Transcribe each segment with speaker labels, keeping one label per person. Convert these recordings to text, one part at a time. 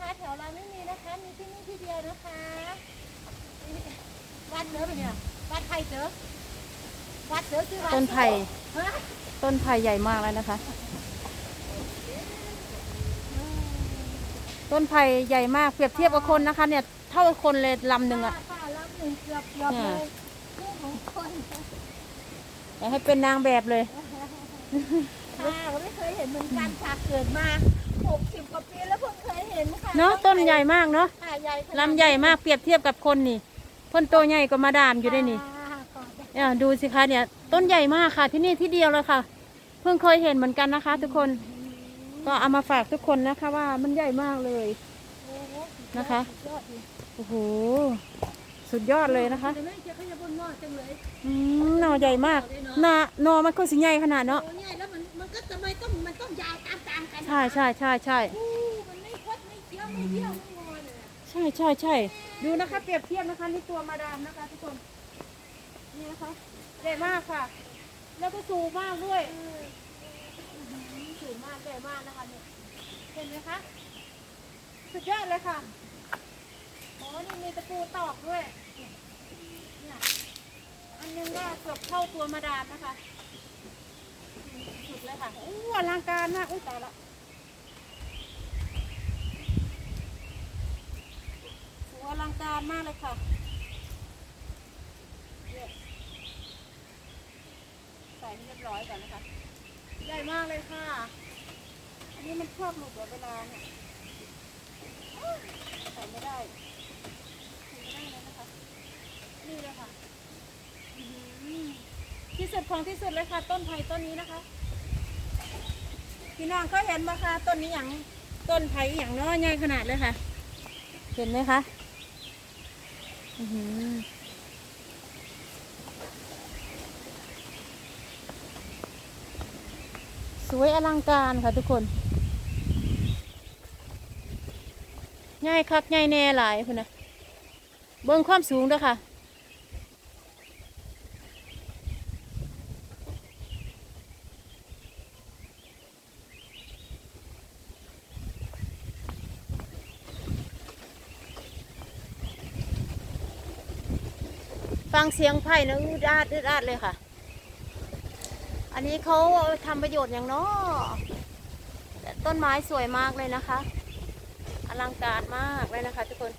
Speaker 1: นะคะ แถวเราไม่มีนะคะ มีที่นี่ที่เดียวนะคะวัดเจอปะเนี่ยวัดไผ่เจอวัดเจอคือวัด
Speaker 2: ต้นไผ่
Speaker 1: ฮะ
Speaker 2: ต้นไผ่ใหญ่มากเลยนะคะ ต้นไผ่ใหญ่มากเปรียบเทียบกับคนนะคะ เนี่ยเท่าคนเลยลำหนึ่งอะ
Speaker 1: ป้าลำหนึ่งเกือบเกือบเลยเรื่องของคน
Speaker 2: อยากให้เป็นนางแบบเลย
Speaker 1: ค่ะก็ไม่เคยเห็นเหมือนกันค่ะเกิดมาหกสิบกว่า เห็นค่ะ
Speaker 2: เนาะต้นใหญ่มากเนาะ
Speaker 1: ค่ะใหญ่ขนาด
Speaker 2: ลำใหญ่มากเปรียบเทียบกับคนนี่เพ่นโตวใหญ่กว่ามาดามอยู่ได้นี่
Speaker 1: ค่ะขอบคุณ
Speaker 2: เนี่ยดูสิคะเนี่ยต้นใหญ่มากค่ะที่นี่ที่เดียวเลยค่ะ เพิ่งเคยเห็นเหมือนกันนะคะ ทุกคนก็เอามาฝากทุกคนนะคะว่ามันใหญ่มากเลย
Speaker 1: โอ้โหสุดยอด
Speaker 2: นะคะ
Speaker 1: สุดยอดเลย
Speaker 2: โอ้โหสุดยอดเลยนะคะ
Speaker 1: แต่ไม่เจอขยะบนงอกจังเลย
Speaker 2: อืมหน่อใหญ่มากหนาหนอมันก็สิใหญ่ขนาดเนาะ
Speaker 1: โอ้เนี่ยแล้วมันมันก็ทำไมต้องมันต้องยาวตามตามๆกัน
Speaker 2: ใช่ใช่ใช่ใช่
Speaker 1: อู้มันไม่ คดไม่เคี้ยวไม่เยี่ยวไม่งอเลย
Speaker 2: ใช่ใช่ใช่ดูนะคะเปรียบเทียบนะคะนี่ตัวมาดามนะคะทุกคนนี่นะคะใหญ่มากค่ะ แล้วก็สูงมากด้วยสูงมากใหญ่มากนะคะเนี่ยเห็นไหมคะสุดยอดเลยค่ะโอ้นี่มีตะปูตอกด้วยเนี่ยอันนึงก็เกือบเท่าตัวมาดามนะคะสุดเลยค่ะอู้อลังการมากอุ้ยตายละ สวยอลังการมากเลยค่ะ ใส่ให้เรียบร้อยก่อนนะคะ ใหญ่มากเลยค่ะ อันนี้มันชอบหลุดเวลาเนี่ยใส่ไม่ได้ใส่ไม่ได้เลยนะคะ นี่เลยค่ะ ที่สุดของที่สุดเลยค่ะ ต้นไผ่ต้นนี้นะคะ พี่น้องเคยเห็นไหมคะต้นนี้อย่างต้นไผ่อย่างน้อยใหญ่ขนาดเลยค่ะ เห็นไหมคะ สวยอลังการค่ะทุกคนง่ายคักง่ายแน่หลายคุณนะเบิ่งความสูงด้วยค่ะ ฟังเสียงไผ่นะอืดอาดอืดอาดเลยค่ะ อันนี้เขาเอาปทำประโยชน์อย่างนาะแต่ต้นไม้สวยมากเลยนะคะ อลังการมากเลยนะคะ ทุกคน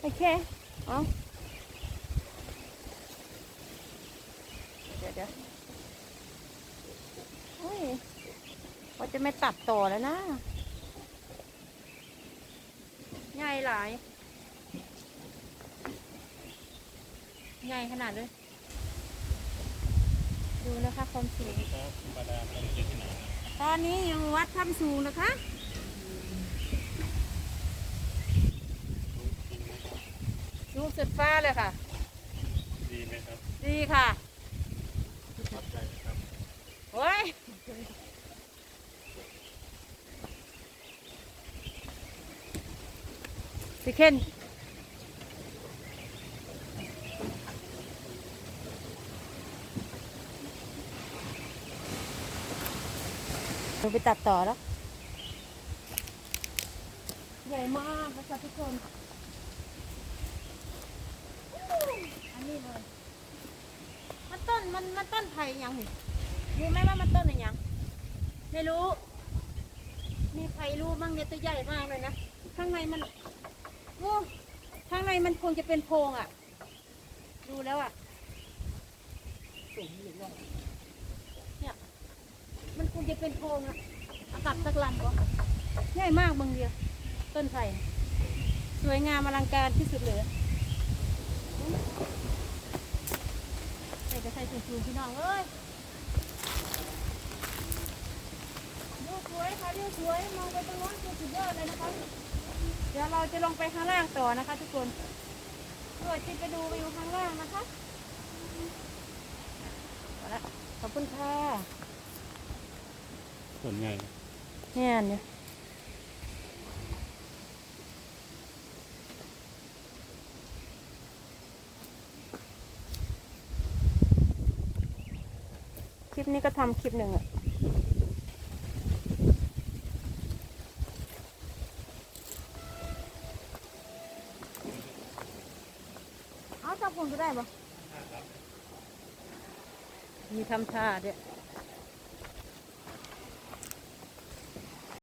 Speaker 2: โอเคเอาเดี๋ยวเดี๋ยวเฮ้ยว่าจะไม่ตัดต่อแล้วนะ ใหญ่หลายใหญ่ขนาดเลยดูนะคะความสูงตอนนี้อยู่วัดถ้ำสูงนะคะสูงสุดฟ้าเลยค่ะ
Speaker 3: ดีไหมครับ
Speaker 2: ดีค่ะ
Speaker 3: ชอบใจไหมครับ
Speaker 2: โอ้ย สิ เคนหนูไปตัดต่อแล้ว ใหญ่มากนะคะทุกคนอันนี้เลยมันต้นมันมันต้นไผ่ยังนี่รู้ไหมว่ามันต้นอะไรยังไม่รู้ มีใครรู้บ้างเนี่ยตัวใหญ่มากเลยนะ ข้างในมัน โอ้ข้างในมันคงจะเป็นโพรงอะ ดูแล้วอะสูงหรือลงเนี่ยมันคงจะเป็นโพรงอะอากลับสักลำก็ใหญ่มากบางเดียวต้นไผ่สวยงามอลังการที่สุดเลยใส่กระใส่สูงๆพี่น้องเอ้ยดูสวยค่ะดูสวยมองไปตรงโน้นคือสุดยอดเลยนะคะ เดี๋ยวเราจะลงไปข้างล่างต่อนะคะ ทุกคนเพื่อที่ไปดูวิวข้างล่างนะคะเอาละขอบคุณค่ะ
Speaker 3: ส่วนใหญ่
Speaker 2: เนี่ยเนี่ยคลิปนี้ก็ทำคลิปหนึ่งอะ
Speaker 1: เอาจับ คนก็ได้ปะ
Speaker 2: มีทำท่าด้อ